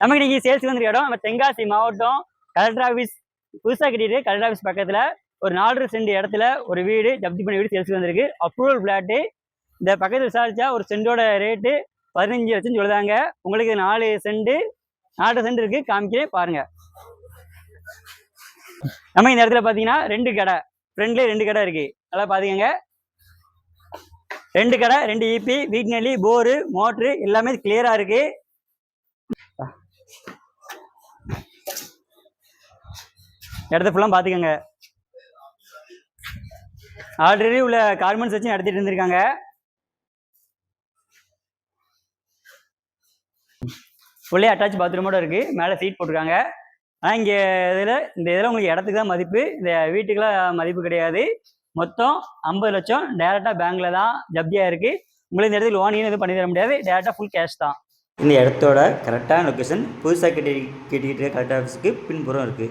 நமக்கு இன்னைக்கு சேல்ஸ் வந்து இடம். நம்ம தென்காசி மாவட்டம் கலெக்டர் ஆஃபீஸ் புதுசாக கட்டிட்டு கலெக்டர் ஆஃபீஸ் பக்கத்தில் ஒரு நாலு சென்ட் இடத்துல ஒரு வீடு ஜப்தி பண்ணி வீடு சேல்ஸ் வந்திருக்கு. அப்ரூவல் ஃப்ளாட்டு இந்த பக்கத்தில் விசாரிச்சா ஒரு சென்டோட ரேட்டு பதினஞ்சு லட்சம் சொல்லுதாங்க. உங்களுக்கு நாலு சென்ட் நாலு சென்ட் இருக்கு. காமிக்கிறேன் பாருங்க. நம்ம இந்த இடத்துல பார்த்தீங்கன்னா ரெண்டு கடை. ஃப்ரெண்ட்லேயே ரெண்டு கடை இருக்கு. நல்லா பார்த்துக்கங்க ரெண்டு கடை ரெண்டு E வீட் நெல்லி போரு மோட்ரு எல்லாமே கிளியரா இருக்கு. இடத்த ஃபுல்லாக பார்த்துக்கங்க ஆல்ரெடி உள்ள கார்மெண்ட்ஸ் வச்சு நடத்திட்டு இருந்திருக்காங்க. உள்ளே அட்டாச் பாத்ரூமோட இருக்கு. மேலே சீட் போட்டிருக்காங்க. ஆனால் இங்கே இதில் இந்த இதில் உங்களுக்கு இடத்துக்கு தான் மதிப்பு. இந்த வீட்டுக்கெல்லாம் மதிப்பு கிடையாது. மொத்தம் ஐம்பது லட்சம். டேரெக்டாக பேங்க்கில் தான் ஜப்தியாக இருக்குது உங்களுக்கு இந்த இடத்துல லோன் எதுவும் பண்ணி தர முடியாது. டேரெக்டாக ஃபுல் கேஷ் தான். இந்த இடத்தோட கரெக்டான லொக்கேஷன் புதுசாக கட்டி கட்டிக்கிட்டு கலெக்டர் ஆஃபீஸுக்கு பின்புறம் இருக்குது